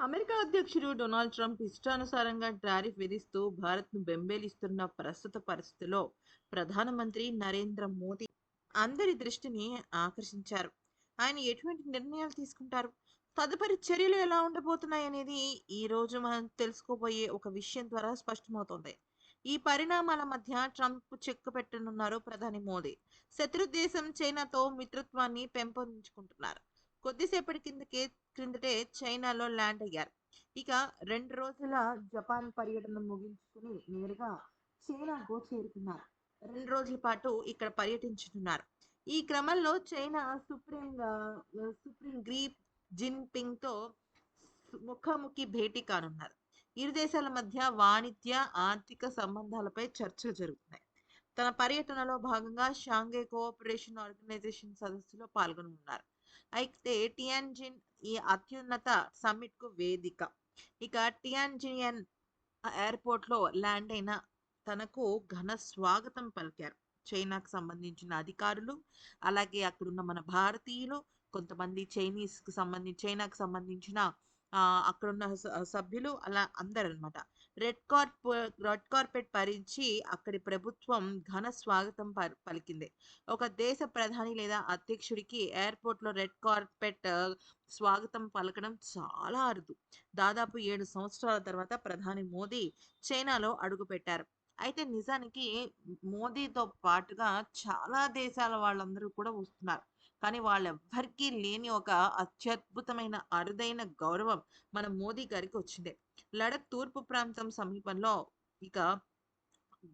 America అధ్యక్షుడు Donald Trump ఇష్టానుసారంగా tariff విధిస్తూ భారత్ను బెంబేలిస్తున్న ప్రస్తుత పరిస్థితిలో ప్రధానమంత్రి నరేంద్ర మోదీ అందరి దృష్టిని ఆకర్షించారు. ఆయన ఎటువంటి నిర్ణయాలు తీసుకుంటారు? తదుపరి చర్యలు ఎలా ఉండబోతున్నాయనేది ఈ రోజు మనం తెలుసుకోబోయే ఒక విషయం ద్వారా స్పష్టమవుతోంది. ఈ పరిణామాల మధ్య ట్రంప్ చెక్కు పెట్టనున్నారు ప్రధాని మోదీ. శత్రు దేశం చైనాతో మిత్రత్వాన్ని పెంపొందించుకుంటున్నారు. కొద్దిసేపటి కిందకే క్రిందటే చైనాలో ల్యాండ్ అయ్యారు. ఇక రెండు రోజుల జపాన్ పర్యటన ముగించుకుని నేరుగా చైనాకు చేరుకున్నారు. రెండు రోజుల పాటు ఇక్కడ పర్యటించుతున్నారు. ఈ క్రమంలో చైనా సుప్రీం సుప్రీం గ్రీప్ జిన్పింగ్తో ముఖాముఖి భేటీ కానున్నారు. ఇరు దేశాల మధ్య వాణిజ్య ఆర్థిక సంబంధాలపై చర్చలు జరుగుతున్నాయి. తన పర్యటనలో భాగంగా షాంఘై కోఆపరేషన్ ఆర్గనైజేషన్ సదస్సులో పాల్గొనున్నారు అయితే టియాన్జిన్ ఈ అత్యున్నత సమ్మిట్కు వేదిక. ఇక టియాన్జియన్ ఎయిర్పోర్ట్లో ల్యాండ్ అయిన తనకు ఘన స్వాగతం పలికారు. చైనాకు సంబంధించిన అధికారులు అలాగే అక్కడున్న మన భారతీయులు కొంతమంది చైనీస్కు సంబంధించి చైనాకు సంబంధించిన అక్కడున్న స- సభ్యులు అలా అందరు అనమాట రెడ్ కార్ప్ రెడ్ కార్పెట్ పరిచి అక్కడి ప్రభుత్వం ఘన స్వాగతం ప- పలికింది. ఒక దేశ ప్రధాని లేదా అధ్యక్షుడికి ఎయిర్పోర్ట్లో రెడ్ కార్పెట్ స్వాగతం పలకడం చాలా అరుదు. దాదాపు ఏడు సంవత్సరాల తర్వాత ప్రధాని మోదీ చైనాలో అడుగుపెట్టారు. అయితే నిజానికి మోదీతో పాటుగా చాలా దేశాల వాళ్ళందరూ కూడా వస్తున్నారు. కానీ వాళ్ళెవ్వరికీ లేని ఒక అత్యద్భుతమైన అరుదైన గౌరవం మన మోదీ గారికి వచ్చింది. లడఖ్ తూర్పు ప్రాంతం సమీపంలో ఇక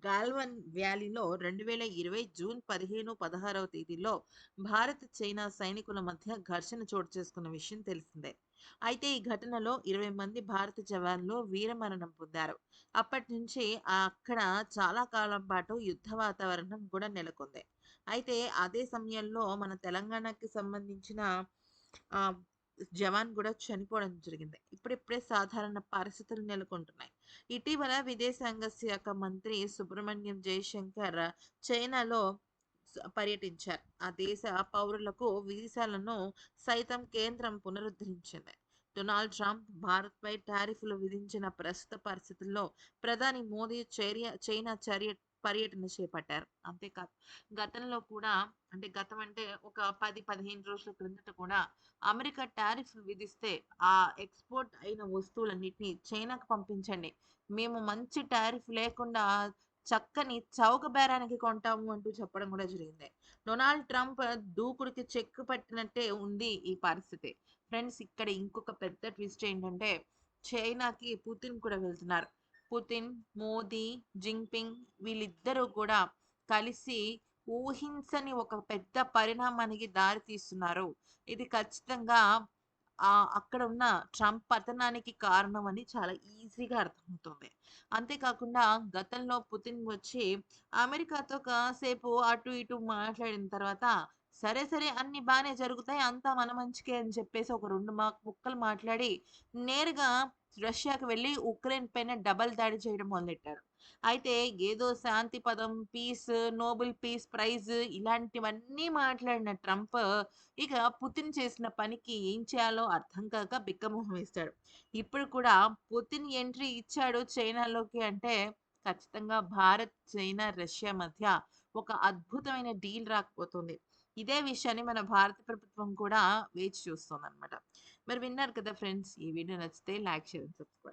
గాల్వన్ వ్యాలీలో రెండు వేల ఇరవై జూన్ పదిహేను పదహారవ తేదీలో భారత్ చైనా సైనికుల మధ్య ఘర్షణ చోటు చేసుకున్న విషయం తెలిసిందే. అయితే ఈ ఘటనలో ఇరవై మంది భారత జవాన్లు వీరమరణం పొందారు. అప్పటి నుంచి అక్కడ చాలా కాలం పాటు యుద్ధ వాతావరణం కూడా నెలకొంది. అయితే అదే సమయంలో మన తెలంగాణకి సంబంధించిన జవాన్ కూడా చనిపోవడం జరిగింది. ఇప్పుడిప్పుడే సాధారణ పరిస్థితులు నెలకొంటున్నాయి. ఇటీవల విదేశాంగ శాఖ మంత్రి సుబ్రహ్మణ్యం జయశంకర్ చైనాలో పర్యటించారు. ఆ దేశ పౌరులకు వీసాలను సైతం కేంద్రం పునరుద్ధరించింది. డొనాల్డ్ ట్రంప్ భారత్పై టారిఫ్లు విధించిన ప్రస్తుత పరిస్థితుల్లో ప్రధాని మోదీ చర్య చైనా చర్య పర్యటన చేపట్టారు. అంతేకాదు గతంలో కూడా అంటే గతం అంటే ఒక పది పదిహేను రోజుల క్రిందట కూడా అమెరికా టారిఫ్ విధిస్తే ఆ ఎక్స్పోర్ట్ అయిన వస్తువులన్నిటిని చైనాకు పంపించండి. మేము మంచి టారిఫ్ లేకుండా చక్కని చౌక బేరానికి కొంటాము అంటూ చెప్పడం కూడా జరిగింది. డొనాల్డ్ ట్రంప్ దూకుడికి చెక్ పట్టినట్టే ఉంది ఈ పరిస్థితి. ఫ్రెండ్స్ ఇక్కడ ఇంకొక పెద్ద ట్విస్ట్ ఏంటంటే చైనాకి పుతిన్ కూడా వెళ్తున్నారు. పుతిన్ మోదీ జింగ్పింగ్ వీళ్ళిద్దరూ కూడా కలిసి ఊహించని ఒక పెద్ద పరిణామానికి దారి తీస్తున్నారు. ఇది ఖచ్చితంగా అక్కడ ఉన్న ట్రంప్ పతనానికి కారణం అని చాలా ఈజీగా అర్థమవుతుంది. అంతేకాకుండా గతంలో పుతిన్ వచ్చి అమెరికాతో కాసేపు అటు ఇటు మాట్లాడిన తర్వాత సరే సరే అన్ని బాగానే జరుగుతాయి అంతా మన మంచికే అని చెప్పేసి ఒక రెండు మా ముక్కలు మాట్లాడి నేరుగా రష్యాకు వెళ్ళి ఉక్రెయిన్ పైన డబల్ దాడి చేయడం మొదలెట్టారు. అయితే ఏదో శాంతి పదం పీస్ నోబెల్ పీస్ ప్రైజ్ ఇలాంటివన్నీ మాట్లాడిన ట్రంప్ ఇక పుతిన్ చేసిన పనికి ఏం చేయాలో అర్థం కాక బిక్కమొహం వేస్తాడు. ఇప్పుడు కూడా పుతిన్ ఎంట్రీ ఇచ్చాడు చైనాలోకి అంటే ఖచ్చితంగా భారత్ చైనా రష్యా మధ్య ఒక అద్భుతమైన డీల్ రాకపోతుంది. ఇదే విషయాన్ని మన భారత ప్రభుత్వం కూడా వేచి చూస్తుంది అనమాట మరి విన్నారు కదా ఫ్రెండ్స్ ఈ వీడియో నచ్చితే లైక్ షేర్ సబ్స్క్రైబ్